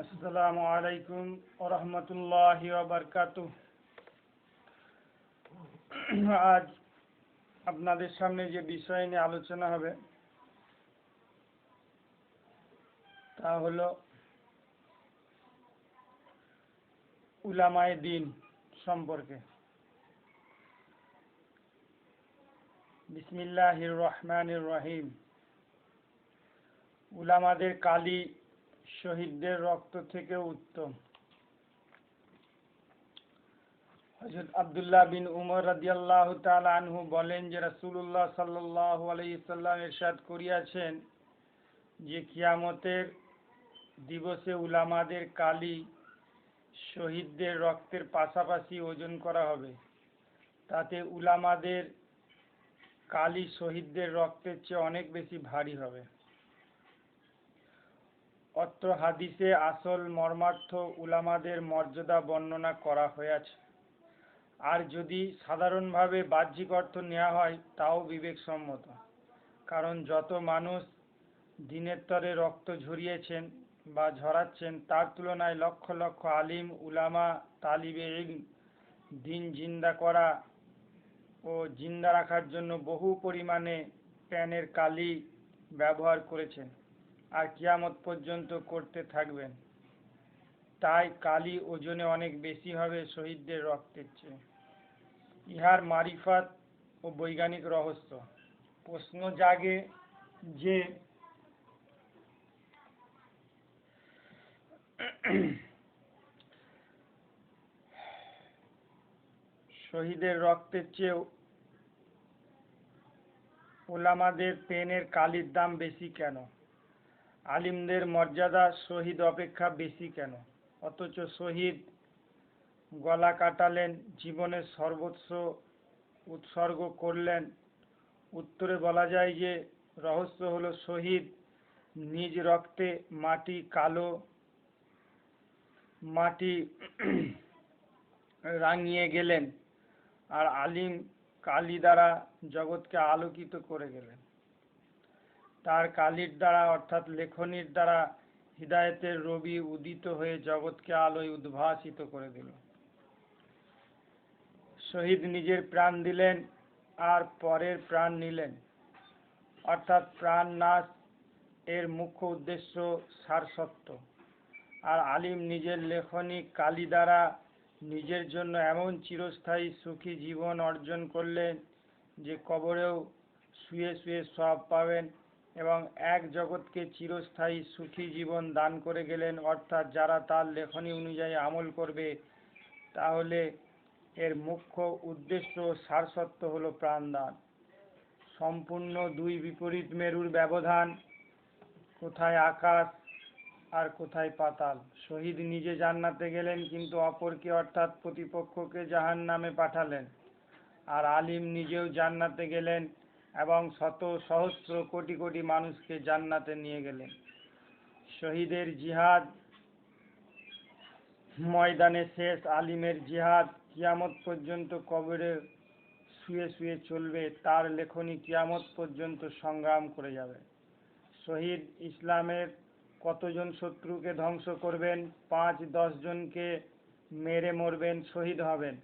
আসসালামু আলাইকুম ওরহমতুল্লাহি বারকাতু আজ আপনাদের সামনে যে বিষয় নিয়ে আলোচনা হবে, তা হলো উলামায়ে দিন সম্পর্কে। বিসমিল্লাহির রহমানির রহিম। উলামাদের কালি শহীদদের রক্ত থেকে উত্তম। হযরত আব্দুল্লাহ বিন উমর রাদিয়াল্লাহু তাআলা আনহু বলেন যে রাসূলুল্লাহ সাল্লাল্লাহু আলাইহি সাল্লাম ইরশাদ করিয়াছেন যে কিয়ামতের দিবসে উলামাদের কালি শহীদদের রক্তের পাশাপাশি ওজন করা হবে। তাতে উলামাদের কালি শহীদদের রক্তের চেয়ে অনেক বেশি ভারী হবে। অত্র হাদিসে আসল মর্মার্থ উলামাদের মর্যাদা বর্ণনা করা হয়েছে। আর যদি সাধারণভাবে বাহ্যিক অর্থ নেওয়া হয়, তাও বিবেকসম্মত। কারণ যত মানুষ দিনের তরে রক্ত ঝরিয়েছেন বা ঝরাচ্ছেন, তার তুলনায় লক্ষ লক্ষ আলিম, উলামা, তালিবে দিন জিন্দা করা ও জিন্দা রাখার জন্য বহু পরিমাণে প্যানের কালি ব্যবহার করেছেন। আর কিয়ামত পর্যন্ত করতে থাকবেন। তাই কালি ওজনে অনেক বেশি হবে শহীদদের রক্তের চেয়ে। ইহার মারিফাত ও বৈজ্ঞানিক রহস্য। প্রশ্ন জাগে যে শহীদের রক্তের চেয়েও ওলামাদের পেনের কালির দাম বেশি কেন? আলিমদের মর্যাদা শহীদ অপেক্ষা বেশি কেন? অথচ শহীদ গলা কাটালেন, জীবনের সর্বোচ্চ উৎসর্গ করলেন। উত্তরে বলা যায় যে, রহস্য হলো শহীদ নিজ রক্তে মাটি কালো, মাটি রাঙিয়ে গেলেন, আর আলিম কালি দ্বারা জগৎকে আলোকিত করে গেলেন। তার কালির দ্বারা, অর্থাৎ লেখনির দ্বারা, হৃদায়তের রবি উদিত হয়ে জগৎকে আলোয় উদ্ভাসিত করে দিল। শহীদ নিজের প্রাণ দিলেন আর পরের প্রাণ নিলেন। অর্থাৎ প্রাণ নাশ এর মুখ্য উদ্দেশ্য সারসত্ব আর আলিম নিজের লেখনী কালি দ্বারা নিজের জন্য এমন চিরস্থায়ী সুখী জীবন অর্জন করলেন যে কবরেও শুয়ে শুয়ে সব পাবেন। এবং এক জগৎকে চিরস্থায়ী সুখী জীবন দান করে গেলেন। অর্থাৎ যারা তার লেখনী অনুযায়ী আমল করবে, তাহলে এর মুখ্য উদ্দেশ্য সারসত্ব হলো প্রাণদান। সম্পূর্ণ দুই বিপরীত মেরুর ব্যবধান, কোথায় আকাশ আর কোথায় পাতাল। শহীদ নিজে জান্নাতে গেলেন, কিন্তু অপরকে অর্থাৎ প্রতিপক্ষকে জাহান নামে পাঠালেন। আর আলিম নিজেও জান্নাতে গেলেন এবং শত সহস্র কোটি কোটি মানুষকে জান্নাতে নিয়ে গেলেন। শহীদের জিহাদ, ময়দানে শেষ আলিমের জিহাদ, কিয়ামত পর্যন্ত কবরে শুয়ে শুয়ে চলবে, তার লেখনী কিয়ামত পর্যন্ত সংগ্রাম করে যাবে। শহীদ ইসলামের কতজন শত্রুকে ধ্বংস করবেন? পাঁচ, দশ জনকে মেরে মরবেন, শহীদ হবেন।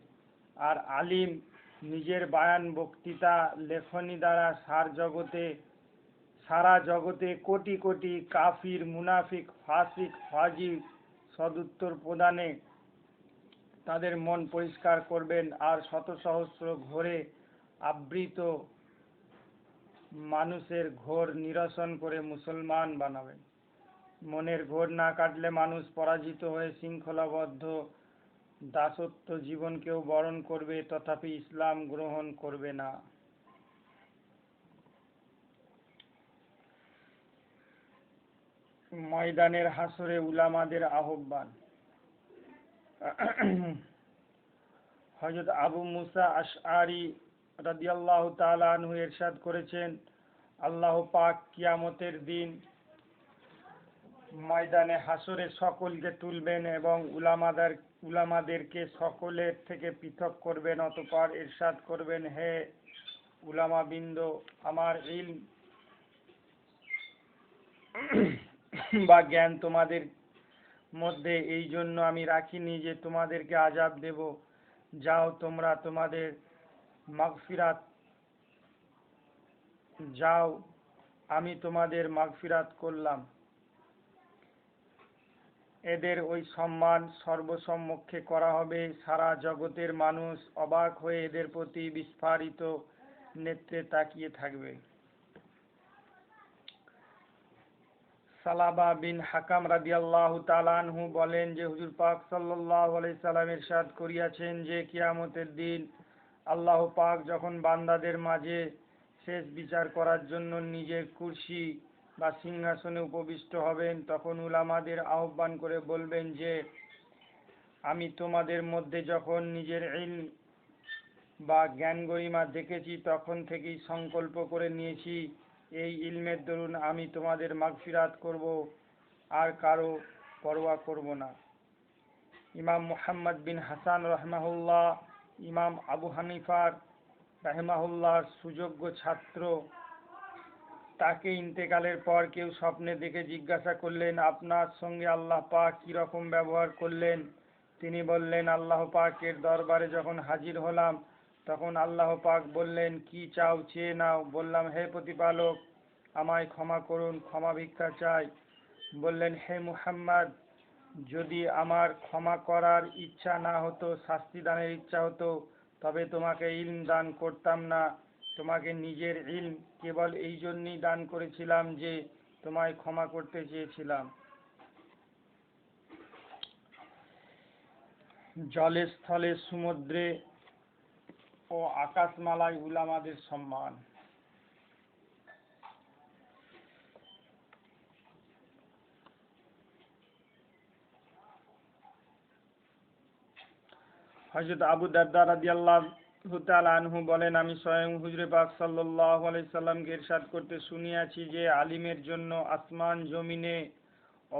আর আলিম নিজের বায়ান বক্তৃতা লেখনী দ্বারা সার জগতে, সারা জগতে কোটি কোটি কাফির, মুনাফিক, ফাসিক ফাজি সদুত্তর প্রদানে তাদের মন পরিষ্কার করবেন আর শত সহস্র ঘোরে আবৃত মানুষের ঘোর নিরসন করে মুসলমান বানাবেন। মনের ঘোর না কাটলে মানুষ পরাজিত হয়ে শৃঙ্খলাবদ্ধ দাসত্ব জীবনকেও বরণ করবে, তথাপি ইসলাম গ্রহণ করবে না। ময়দানের হাসরে উলামাদের আহ্বান। হজরত আবু মুসা আশআরি রাদিয়াল্লাহু তাআলা আনহু ইরশাদ করেছেন, আল্লাহ পাক কিয়ামতের দিন ময়দানে হাসরে সকলকে তুলবেন এবং উলামাদের উলামাদেরকে সকলের থেকে পৃথক করবেন, অতঃপর ইরশাদ করবেন। হে উলামাবৃন্দ, আমার ইলম বা জ্ঞান তোমাদের মধ্যে এই জন্য আমি রাখিনি যে তোমাদেরকে আজাব দেব। যাও তোমরা তোমাদের মাগফিরাত, যাও, আমি তোমাদের মাগফিরাত করলাম। এদের ওই সম্মান সর্বসম্মুখে করা হবে। সারা জগতের মানুষ অবাক হয়ে এদের প্রতি বিস্ফারিত নেত্রে তাকিয়ে থাকবে। সালাবা বিন হাকাম রাদিয়াল্লাহু তাআলা আনহু বলেন যে, হুজুর পাক আলাইহি সাল্লাম ইরশাদ করিয়াছেন যে, কিয়ামতের দিন আল্লাহ পাক যখন বান্দাদের মাঝে শেষ বিচার করার জন্য নিজের কুরসি বা সিংহাসনে উপবিষ্ট হবেন, তখন উলামাদের আহ্বান করে বলবেন যে, আমি তোমাদের মধ্যে যখন নিজের ইলম বা জ্ঞান গরিমা দেখেছি, তখন থেকেই সংকল্প করে নিয়েছি, এই ইলমের দরুন আমি তোমাদের মাগফিরাত করব, আর কারও পরোয়া করব না। ইমাম মুহাম্মদ বিন হাসান রহমাহুল্লাহ, ইমাম আবু হানিফার রাহেমাহুল্লাহর সুযোগ্য ছাত্র তাকে ইন্তেকালের পর কেউ স্বপ্নে দেখে জিজ্ঞাসা করলেন, আপনার সঙ্গে আল্লাহ পাক কীরকম ব্যবহার করলেন? তিনি বললেন, আল্লাহ পাকের দরবারে যখন হাজির হলাম, তখন আল্লাহ পাক বললেন, কি চাও চেয়ে নাও? বললাম, হে প্রতিপালক, আমায় ক্ষমা করুন, ক্ষমা ভিক্ষা চাই। বললেন, হে মুহাম্মদ, যদি আমার ক্ষমা করার ইচ্ছা না হতো, শাস্তি দানের ইচ্ছা হতো, তবে তোমাকে ইলম দান করতাম না। তোমাকে নিজের ইলম কেবল এই জন্যই দান করেছিলাম যে তোমায় ক্ষমা করতে চেয়েছিলাম। জলে স্থলে সমুদ্রে ও আকাশমালায় উলামাদের সম্মান। হযরত আবু দারদা রাদিয়াল্লাহু তাআলা আনহু বলেন, আমি স্বয়ং হুজুরে পাক সাল্লাল্লাহু আলাইহি সাল্লামকে ইরশাদ করতে শুনিয়াছি যে, আলিমের জন্য আসমান জমিনে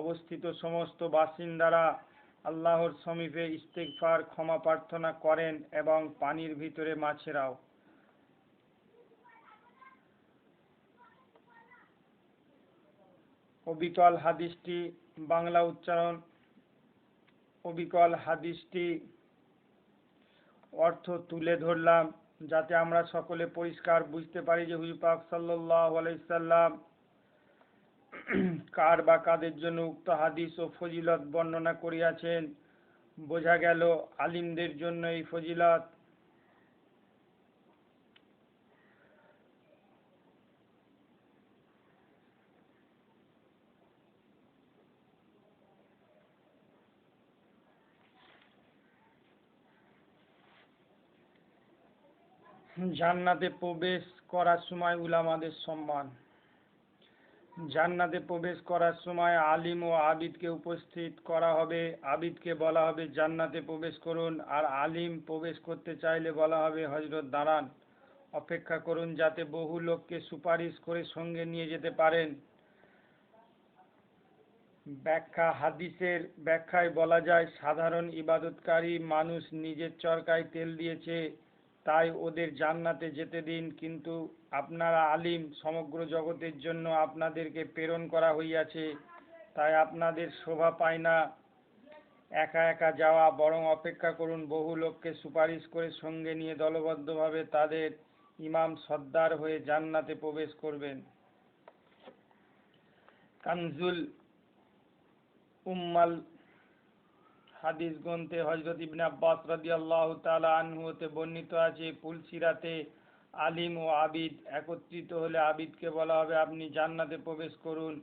অবস্থিত সমস্ত বাসিন্দারা আল্লাহর সমীপে ইস্তেগফার, ক্ষমা প্রার্থনা করেন এবং পানির ভিতরে মাছেরাও অবিকল হাদিসটি বাংলা উচ্চারণ, অবিকল হাদিসটি অর্থ তুলে ধরলাম যাতে আমরা সকলে পরিষ্কার বুঝতে পারি যে হুজুর পাক সাল্লাল্লাহু আলাইহি সাল্লাম কার বা কাদের জন্য উক্ত হাদিস ও ফজিলত বর্ণনা করিয়াছেন। বোঝা গেল আলিমদের জন্য এই ফজিলত জান্নাতে প্রবেশ করার সময় উলামাদের সম্মান। জান্নাতে প্রবেশ করার সময় আলিম ও আবিদকে উপস্থিত করা হবে। আবিদকে বলা হবে, জান্নাতে প্রবেশ করুন। আর আলিম প্রবেশ করতে চাইলে বলা হবে হজরত দাঁড়ান, অপেক্ষা করুন যাতে বহু লোককে সুপারিশ করে সঙ্গে নিয়ে যেতে পারেন। ব্যাখ্যা হাদিসের ব্যাখ্যায় বলা যায়, সাধারণ ইবাদতকারী মানুষ নিজের চরকায় তেল দিয়েছে। তাই ওদের জান্নাতে যেতে দিন, কিন্তু আপনারা আলিম, সমগ্র জগতের জন্য আপনাদেরকে প্রেরণ করা হইয়াছে। তাই আপনাদের শোভা পায় না। একা একা যাওয়া, বরং অপেক্ষা করুন, বহু লোককে সুপারিশ করে সঙ্গে নিয়ে দলবদ্ধভাবে তাদের ইমাম সর্দার হয়ে জান্নাতে প্রবেশ করবেন। কানজুল উম্মাল হাদিস গ্রন্থে হজরত ইবনে আব্বাস রাদিয়াল্লাহু তাআলা আনহু হতে বর্ণিত আছে পুলসিরাতে আলিম ও আবিদ একত্রিত হলে আবিদকে বলা হবে, আপনি জান্নাতে প্রবেশ করুন,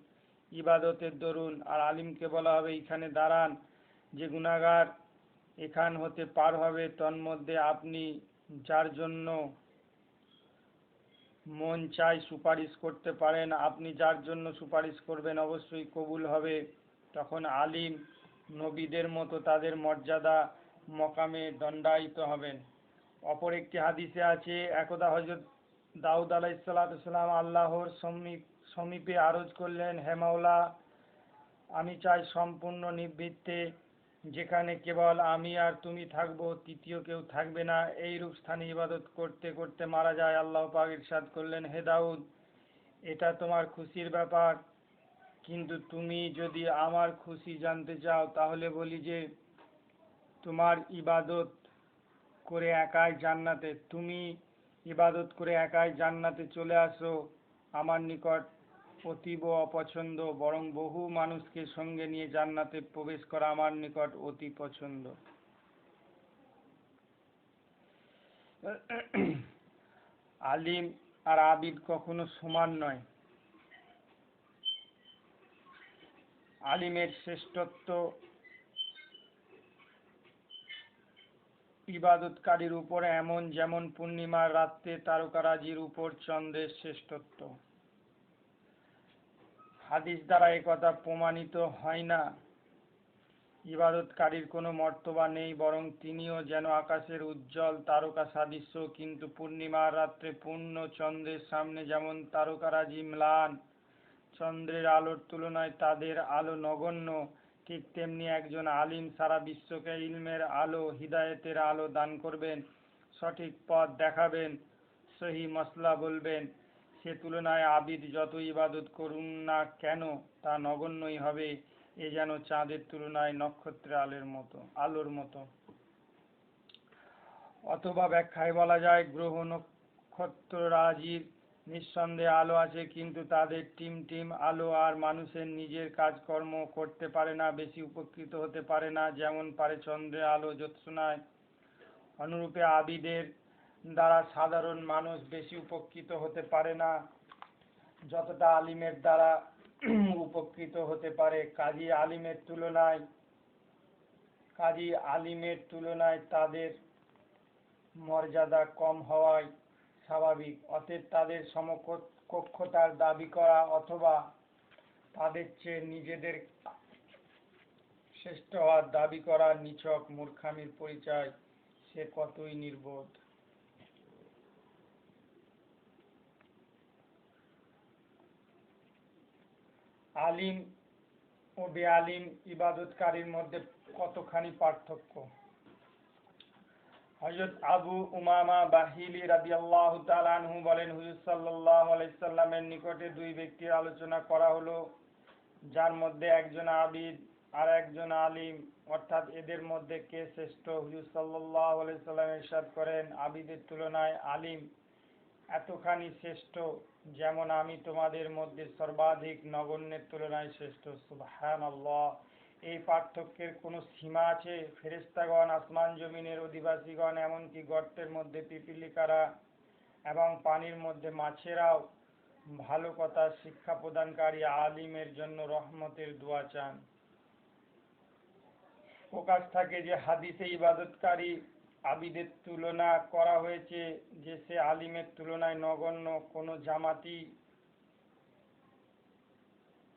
ইবাদতের দরুন, আর আলিমকে বলা হবে, এখানে দাঁড়ান, যে গুনাহগার এখান হতে পার হবে, তন্মধ্যে আপনি যার জন্য মন চাই সুপারিশ করতে পারেন, আপনি যার জন্য সুপারিশ করবেন অবশ্যই কবুল হবে। তখন আলিম নবীদের মতো তাদের মর্যাদা মকামে দণ্ডায়িত হবেন। অপর একটি হাদিসে আছে, একদা হজরত দাউদ আলাইসাল্লাম আল্লাহর সমীপ সমীপে আরজ করলেন, হে মাওলা, আমি চাই সম্পূর্ণ নিবৃত্তে, যেখানে কেবল আমি আর তুমি থাকব, তৃতীয় কেউ থাকবে না। এইরূপ স্থানে ইবাদত করতে করতে মারা যায়। আল্লাহ পাক ইরশাদ করলেন, হে দাউদ, এটা তোমার খুশির ব্যাপার। কিন্তু তুমি যদি আমার খুশি জানতে চাও, তাহলে বলি যে তোমার ইবাদত করে একাই জান্নাতে, তুমি ইবাদত করে একাই জান্নাতে চলে আসো আমার নিকট অতীব অপছন্দ, বরং বহু মানুষকে সঙ্গে নিয়ে জান্নাতে প্রবেশ করা আমার নিকট অতি পছন্দ। আলিম আর আবিদ কখনো সমান নয়। আলিমের শ্রেষ্ঠত্ব ইবাদতকারীর উপরে এমন যেমন পূর্ণিমার রাত্রে তারকারাজির উপর চন্দ্রের শ্রেষ্ঠত্ব। হাদিস দ্বারা কথা প্রমাণিত হয় না। ইবাদতকারীর কোনো মর্তবা নেই, বরং তিনিও যেন আকাশের উজ্জ্বল তারকা সাদৃশ্য, কিন্তু পূর্ণিমার রাত্রে পূর্ণ চন্দ্রের সামনে যেমন তারকারাজি ম্লান চন্দ্রের আলোর তুলনায় তাদের আলো নগণ্য। ঠিক তেমনি একজন আলিম সারা বিশ্বকে ইলমের আলো, হিদায়তের আলো দান করবেন, সঠিক পথ দেখাবেন, সহি মশলা বলবেন। সে তুলনায় আবিদ যত ইবাদত করুন না কেন, তা নগণ্যই হবে। এ যেন চাঁদের তুলনায় নক্ষত্রের আলোর মতো আলোর মতো। অথবা ব্যাখ্যায় বলা যায়, গ্রহ নক্ষত্ররাজির নিঃসন্দেহে আলো আছে, কিন্তু তাদের টিম টিম আলো আর মানুষের নিজের কাজকর্ম করতে পারে না, বেশি উপকৃত হতে পারে না, যেমন পারে চন্দ্রের আলো, জ্যোৎস্নায়। অনুরূপে আবিদের দ্বারা সাধারণ মানুষ বেশি উপকৃত হতে পারে না, যতটা আলিমের দ্বারা উপকৃত হতে পারে। কাজী আলিমের তুলনায়, কাজী আলিমের তুলনায় তাদের মর্যাদা কম হওয়ায় স্বাভাবিক, অতএব তাদের সমকক্ষতার দাবি করা অথবা তাদের চেয়ে নিজেদের শ্রেষ্ঠ হওয়ার দাবি করা নিছক মূর্খামির পরিচয়, সে কতই নির্বোধ। আলিম ও বেআলিম ইবাদতকারীর মধ্যে কতখানি পার্থক্য? হযরত আবু উমামা বাহিলি রাদিয়াল্লাহু তাআলা আনহু বলেন, হুজুর সাল্লাল্লাহু আলাইহি সাল্লামের নিকটে দুই ব্যক্তির আলোচনা করা হলো, যার মধ্যে একজন আবিদ আর একজন আলিম। অর্থাৎ এদের মধ্যে কে শ্রেষ্ঠ? হুজুর সাল্লাল্লাহু আলাইহি সাল্লাম ইরশাদ করেন, আবিদের তুলনায় আলিম এতখানি শ্রেষ্ঠ যেমন আমি তোমাদের মধ্যে সর্বাধিক নগণ্যের তুলনায় শ্রেষ্ঠ। সুবহানাল্লাহ। এই পার্থক্যের কোনো সীমা আছে? ফেরেশতাগণ, আসমান জমিনের অধিবাসীগণ, এমনকি গর্তের মধ্যে পিপীলিকারা এবং পানির মধ্যে মাছেরাও ভালো কথা শিক্ষা প্রদানকারী আলিমের জন্য রহমতের দোয়া চান। প্রকাশ থাকে যে, হাদিসে ইবাদতকারী আবিদের তুলনা করা হয়েছে যে, সে আলিমের তুলনায় নগণ্য কোনো জামাতি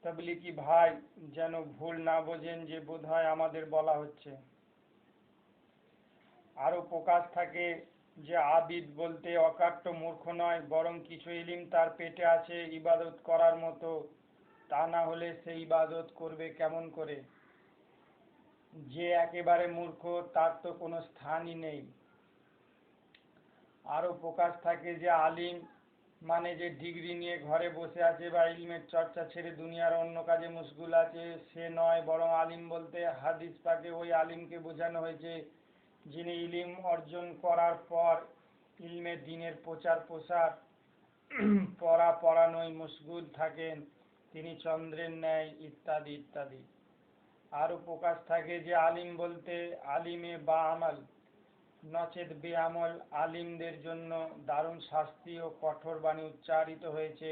তাবলিকি ভাই যেন ভুল না বোঝেন যে বোধহয় আমাদের বলা হচ্ছে। আরও প্রকাশ থাকে যে আবিদ বলতে অকাট্য মূর্খ নয়, বরং কিছু ইলিম তার পেটে আছে ইবাদত করার মতো। তা না হলে সে ইবাদত করবে কেমন করে? যে একেবারে মূর্খ, তার তো কোনো স্থানই নেই। আরও প্রকাশ থাকে যে আলিম মানে যে ডিগ্রি নিয়ে ঘরে বসে আছে বা ইলমের চর্চা ছেড়ে দুনিয়ার অন্য কাজে মুশগুল আছে, সে নয়, বরং আলিম বলতে হাদিস পাকে ওই আলিমকে বোঝানো হয়েছে, যিনি ইলিম অর্জন করার পর ইলমে দিনের প্রচার প্রসার, পড়া পড়ানোয় মুশগুল থাকেন, তিনি চন্দ্রের ন্যায় ইত্যাদি ইত্যাদি। আরও প্রকাশ থাকে যে আলিম বলতে আলিমে বা আমাল। নচেত বেআমল আলিমদের জন্য দারুণ শাস্তি ও কঠোর বাণী উচ্চারিত হয়েছে।